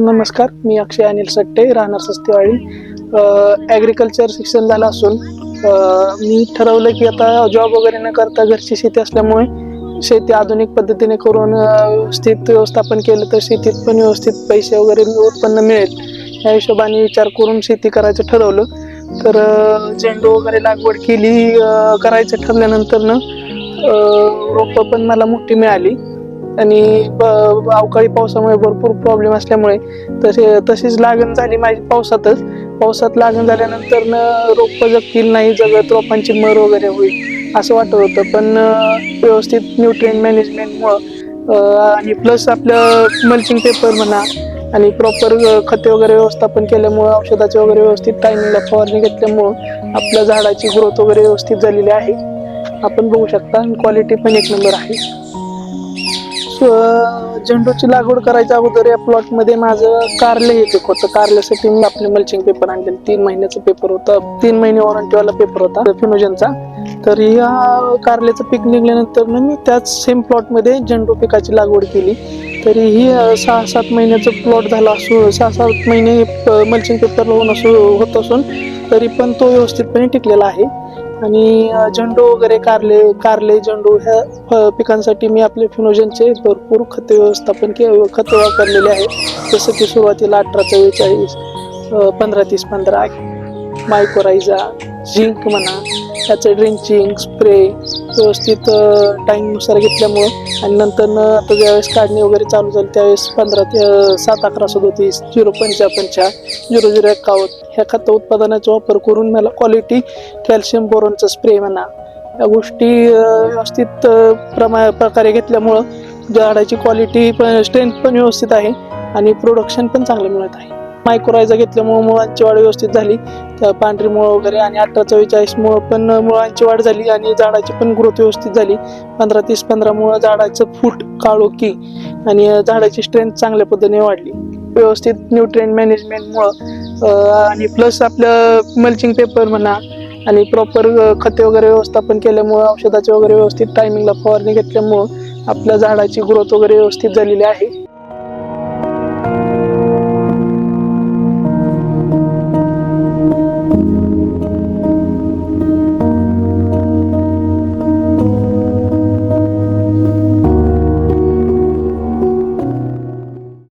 नमस्कार मी अक्षय अनिल सट्टे राहणार सस्तेवाडी. ॲग्रिकल्चर शिक्षण झालं असून मी ठरवलं की आता जॉब वगैरे न करता घरची शेती असल्यामुळे शेती आधुनिक पद्धतीने करून व्यवस्थित व्यवस्थापन केलं तर शेतीत पण व्यवस्थित पैसे वगैरे उत्पन्न मिळेल. या हिशोबाने विचार करून शेती करायचं ठरवलं. तर झेंडू वगैरे लागवड केली करायचं ठरल्यानंतर ना रोपं पण मला मोठी मिळाली. आणि ब- अवकाळी पावसामुळे भरपूर प्रॉब्लेम असल्यामुळे तसे तशीच लागण झाली माझी पावसातच. पावसात लागण झाल्यानंतर न रोपं जगतील नाही जगत रोपांची मर वगैरे होईल असं वाटत होतं. पण व्यवस्थित न्यूट्रिएंट मॅनेजमेंटमुळं आणि प्लस आपलं मल्चिंग पेपर म्हणा आणि प्रॉपर खते वगैरे व्यवस्थापन केल्यामुळं औषधाचे वगैरे व्यवस्थित टायमिंगला फवारणी घेतल्यामुळं आपल्या झाडाची ग्रोथ वगैरे व्यवस्थित झालेली आहे. आपण बघू शकता क्वालिटी पण एक नंबर आहे. झेंडूची लागवड करायच्या अगोदर या प्लॉटमध्ये माझं कारले हे पीक होतं कारल्यासाठी मी आपले मल्चिंग पेपर आणले तीन महिन्याचा पेपर होता. तीन महिने वॉरंटीवाला पेपर होता फिनोजनचा तर या कारल्याचं पीक निघाल्यानंतर मी त्याच सेम प्लॉटमध्ये झेंडू पिकाची लागवड केली. तरी ही सहा सात महिन्याचं प्लॉट झाला असू सहा सात महिने मल्चिंग पेपर होऊन असू होत असून तरी पण तो व्यवस्थितपणे टिकलेला आहे. आणि झेंडू वगैरे कारले कारले झेंडू ह्या फ- पिकांसाठी मी आपले फिनोजनचे भरपूर खते व्यवस्थापन के खते वापरलेले आहेत. जसं की सुरुवातीला अठरा चव्वेचाळीस पंधरा तीस पंधरा मायकोरायझा झिंक म्हणा त्याचं ड्रिंचिंग स्प्रे व्यवस्थित टाईमनुसार घेतल्यामुळं. आणि नंतर आता ज्यावेळेस काढणी वगैरे चालू झाली त्यावेळेस पंधरा ते सात अकरा सदोतीस झिरो पंचा पंचा झिरो झिरो एकावन्न. ह्या खत उत्पादनाचा वापर करून मला क्वालिटी कॅल्शियम बोरॉनचा स्प्रे म्हणा. या गोष्टी व्यवस्थित प्रमा प्रकारे घेतल्यामुळं झाडाची क्वालिटी पण स्ट्रेंथ पण व्यवस्थित आहे. आणि प्रोडक्शन पण चांगलं मिळत आहे. मायक्रोरायझा घेतल्यामुळं मुळांची वाढ व्यवस्थित झाली. त्या पांढरी मुळं वगैरे आणि अठरा चव्वेचाळीस मुळं पण मुळांची वाढ झाली आणि झाडाची पण ग्रोथ व्यवस्थित झाली. पंधरा तीस पंधरा मुळं झाडाचं फूट काळोखी आणि झाडाची स्ट्रेंथ चांगल्या पद्धतीने वाढली. व्यवस्थित न्यूट्रिएंट मॅनेजमेंटमुळं आणि प्लस आपलं मल्चिंग पेपर म्हणा आणि प्रॉपर खते वगैरे व्यवस्थापन केल्यामुळं औषधाचे वगैरे व्यवस्थित टायमिंगला फवारणी घेतल्यामुळं आपल्या झाडाची ग्रोथ वगैरे व्यवस्थित झालेली आहे.